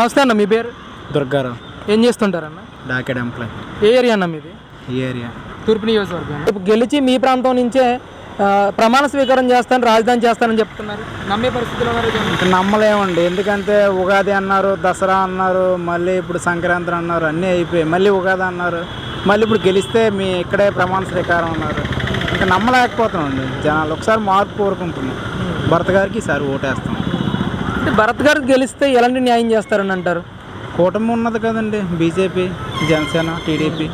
నమస్తే అన్న మీ పేరు? దుర్గారావు. ఏం చేస్తుంటారన్న? డాకెడ్ ఎంప్లాయ్ ఏ ఏరియా అన్న మీది? ఈ ఏరియా. తూర్పు నియోజకవర్గం. ఇప్పుడు గెలిచి మీ ప్రాంతం నుంచే ఆ, ప్రమాణ స్వీకారం చేస్తాను రాజధాని చేస్తానని చెప్తున్నారు. నమ్మే పరిస్థితిలో. ఇంకా నమ్మలేమండి. ఎందుకంటే ఉగాది అన్నారు దసరా అన్నారు మళ్ళీ ఇప్పుడు సంక్రాంతి అన్నారు అన్నీ అయిపోయాయి. మళ్ళీ ఉగాది అన్నారు. మళ్ళీ ఇప్పుడు గెలిస్తే మీ ఇక్కడే ప్రమాణ స్వీకారం అన్నారు. ఇంకా నమ్మలేకపోతున్నామండి జనాలు. ఒకసారి మార్పు కోరుకుంటున్నాం. భర్త గారికి ఈసారి ఓటేస్తాం. అంటే భరత్ గారు గెలిస్తే ఎలాంటి న్యాయం చేస్తారని అంటారు? కూటమి ఉన్నది కదండి బీజేపీ జనసేన టీడీపీ.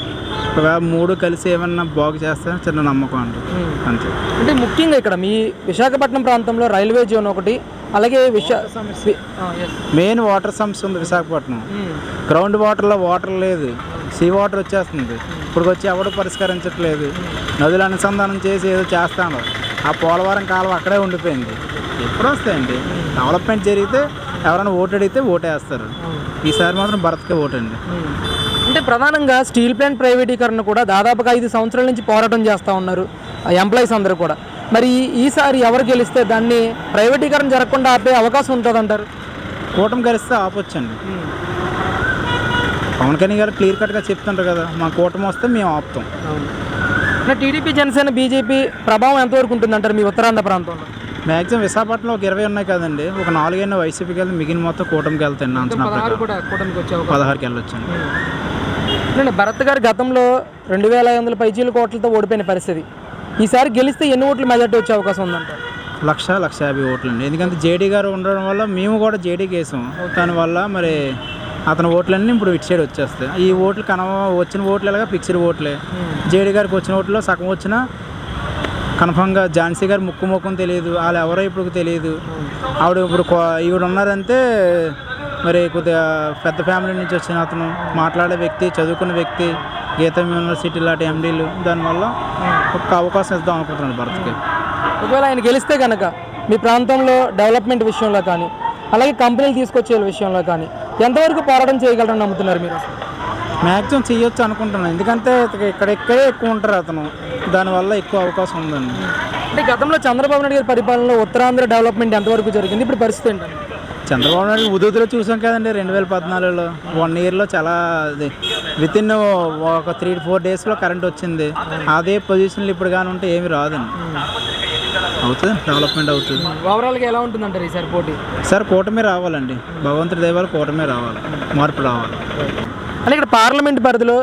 ఒకవేళ మూడు కలిసి ఏమన్నా బాగు చేస్తే చిన్న నమ్మకం అండి. అంతే. అంటే ముఖ్యంగా ఇక్కడ మీ విశాఖపట్నం ప్రాంతంలో రైల్వే జోన్ ఒకటి అలాగే విశా. మెయిన్ వాటర్ సమస్య ఉంది విశాఖపట్నం. గ్రౌండ్ వాటర్లో వాటర్ లేదు సీ వాటర్ వచ్చేస్తుంది. ఇప్పుడు వచ్చి ఎవడు పరిష్కరించట్లేదు. నదులు అనుసంధానం చేసి ఏదో చేస్తాను. ఆ పోలవరం కాలం అక్కడే ఉండిపోయింది. ఎప్పుడు వస్తాయండి. డెవలప్మెంట్ జరిగితే ఎవరైనా ఓటు అడిగితే ఓటేస్తారు. ఈసారి మాత్రం భరత్కే ఓటండి. అంటే ప్రధానంగా స్టీల్ ప్లాంట్ ప్రైవేటీకరణ కూడా దాదాపుగా ఐదు సంవత్సరాల నుంచి పోరాటం చేస్తూ ఉన్నారు ఎంప్లాయీస్ అందరూ కూడా. మరి ఈసారి ఎవరు గెలిస్తే దాన్ని ప్రైవేటీకరణ జరగకుండా ఆపే అవకాశం ఉంటుంది అంటారు కూటమి కలిస్తే ఆపొచ్చండి. పవన్ కళ్యాణ్ గారు క్లియర్ కట్గా చెప్తుంటారు కదా మా కూటమి వస్తే మేము ఆపుతాం. అంటే టీడీపీ జనసేన బీజేపీ ప్రభావం ఎంతవరకు ఉంటుంది అంటారు మీ ఉత్తరాంధ్ర ప్రాంతంలో? మ్యాక్సిమం విశాఖపట్నంలో ఒక ఇరవై ఉన్నాయి కదండి. ఒక నాలుగైనా వైసీపీకి వెళ్తే మిగిలిన మొత్తం కూటమికి వెళ్తాను అంచనా పదహారుకి వెళ్ళొచ్చండి. అంటే భరత్ గారు గతంలో రెండు వేల ఐదు వందల పైచీల కోట్లతో ఓడిపోయిన పరిస్థితి. ఈసారి గెలిస్తే ఎన్ని ఓట్ల మెజార్టీ వచ్చే అవకాశం ఉందంటారు? లక్ష లక్ష యాభై ఓట్లు అండి ఎందుకంటే జేడీ గారు ఉండడం వల్ల మేము కూడా జేడీకి వేసాం దానివల్ల మరి అతని ఓట్లన్నీ ఇప్పుడు ఇటు సైడ్ వచ్చేస్తాయి. ఈ ఓట్లు కన వచ్చిన ఓట్లు ఎలాగా ఫిక్స్డ్ ఓట్లే. జేడీ గారికి వచ్చిన ఓట్లో సగం వచ్చినా కన్ఫామ్గా ఝాన్సీ గారు ముక్కు ముఖం తెలియదు వాళ్ళు ఎవరో ఇప్పుడు తెలియదు. ఆవిడ ఇప్పుడు ఈవిడ ఉన్నారంటే మరి కొద్దిగా పెద్ద ఫ్యామిలీ నుంచి వచ్చిన అతను మాట్లాడే వ్యక్తి చదువుకున్న వ్యక్తి గీతం యూనివర్సిటీ లాంటి ఎండీలు దానివల్ల ఒక అవకాశం ఇద్దాం అనుకుంటున్నాను భరత్కి. ఒకవేళ ఆయన గెలిస్తే కనుక మీ ప్రాంతంలో డెవలప్మెంట్ విషయంలో కానీ అలాగే కంపెనీలు తీసుకొచ్చే విషయంలో కానీ ఎంతవరకు పోరాటం చేయగలరని నమ్ముతున్నారు మీరు? మ్యాక్సిమం చేయొచ్చు అనుకుంటున్నాను. ఎందుకంటే ఇక్కడ ఇక్కడే ఎక్కువ ఉంటారు అతను. దానివల్ల ఎక్కువ అవకాశం ఉందండి. అంటే గతంలో చంద్రబాబు నాయుడు గారి పరిపాలనలో ఉత్తరాంధ్ర డెవలప్మెంట్ ఎంతవరకు జరిగింది? ఇప్పుడు పరిస్థితి ఏంటండి చంద్రబాబు నాయుడు ఉదూతులో చూసాం కదండి రెండు వేల పద్నాలుగులో వన్ ఇయర్లో చాలా విత్ ఇన్ ఒక త్రీ ఫోర్ డేస్లో కరెంట్ వచ్చింది. అదే పొజిషన్లో ఇప్పుడు కానీ ఉంటే ఏమి రాదండి. అవుతుంది? డెవలప్మెంట్ అవుతుంది. ఓవరాల్గా ఎలా ఉంటుందంటారు ఈసారి పోటీ? సార్ కూటమి రావాలండి. భగవంతుడి దయవాళ్ళు కూటమి రావాలి. మార్పు రావాలి. అంటే ఇక్కడ పార్లమెంట్ పరిధిలో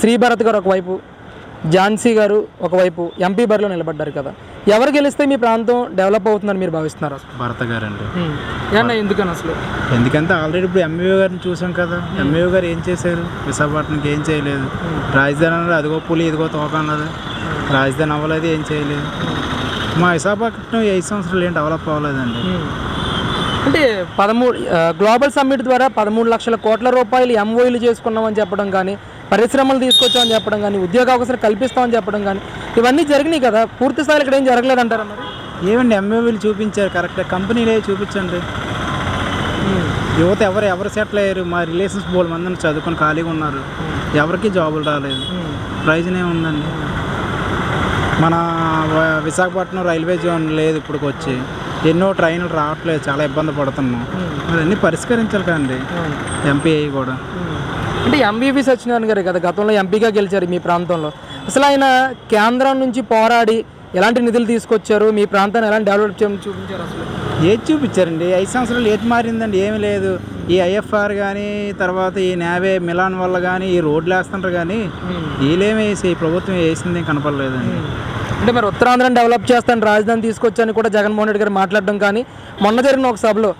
శ్రీ భరత్ గారు ఒకవైపు ఝాన్సీ గారు ఒకవైపు ఎంపీ బరిలో నిలబడ్డారు కదా. ఎవరు గెలిస్తే మీ ప్రాంతం డెవలప్ అవుతుందని మీరు భావిస్తున్నారు? భరత గారండి. ఏమన్నా ఎందుకని అసలు? ఎందుకంటే ఆల్రెడీ ఇప్పుడు ఎంఈఓ గారిని చూసాం కదా. ఎంఈఓ గారు ఏం చేశారు? విశాఖపట్నంకి ఏం చేయలేదు. రాజధాని అదిగో పులి ఇదిగో తోక అన్నది. రాజధాని అవ్వలేదు ఏం చేయలేదు. మా విశాఖపట్నం ఐదు సంవత్సరాలు ఏం డెవలప్ అవ్వలేదండి. అంటే పదమూడు గ్లోబల్ సమ్మిట్ ద్వారా పదమూడు లక్షల కోట్ల రూపాయలు ఎంఓఈలు చేసుకున్నామని చెప్పడం కానీ పరిశ్రమలు తీసుకొచ్చామని చెప్పడం కానీ ఉద్యోగ అవకాశాలు కల్పిస్తామని చెప్పడం కానీ ఇవన్నీ జరిగినాయి కదా. పూర్తి స్థాయిలో ఇక్కడ ఏం జరగలేదు అంటారా మరి ఏమండి ఎంఈఓలు చూపించారు కరెక్ట్ కంపెనీలే చూపించండి. యువత ఎవరు ఎవరు సెటిల్ అయ్యారు? మా రిలేషన్స్ బోల్ మంది చదువుకొని ఖాళీగా ఉన్నారు. ఎవరికి జాబులు రాలేదు. ప్రయోజనం ఏముందండి? మన విశాఖపట్నం రైల్వే జోన్ లేదు ఇప్పుడు వచ్చి ఎన్నో ట్రైన్లు రావట్లేదు చాలా ఇబ్బంది పడుతున్నాం. అన్నీ పరిష్కరించాలి కదండి. ఎంపీ కూడా. అంటే ఎంబీబీ సత్యనారాయణ గారు కదా గతంలో ఎంపీగా గెలిచారు మీ ప్రాంతంలో. అసలు ఆయన కేంద్రం నుంచి పోరాడి ఎలాంటి నిధులు తీసుకొచ్చారు మీ ప్రాంతాన్ని ఎలాంటి డెవలప్ చేయమని చూపించారు అసలు? ఏది చూపించారండి? ఐదు సంవత్సరాలు ఏది మారిందండి ఏమీ లేదు. ఈ ఐఎఫ్ఆర్ కానీ తర్వాత ఈ నేవే మిలాన్ వల్ల కానీ ఈ రోడ్లు వేస్తుంటారు కానీ వీళ్ళేమి వేసి ప్రభుత్వం వేసింది కనపడలేదండి. అంటే మరి ఉత్తరాంధ్రని డెవలప్ చేస్తాను రాజధాని తీసుకొచ్చని కూడా జగన్మోహన్ రెడ్డి గారు మాట్లాడడం కానీ మొన్న జరిగిన ఒక సభలో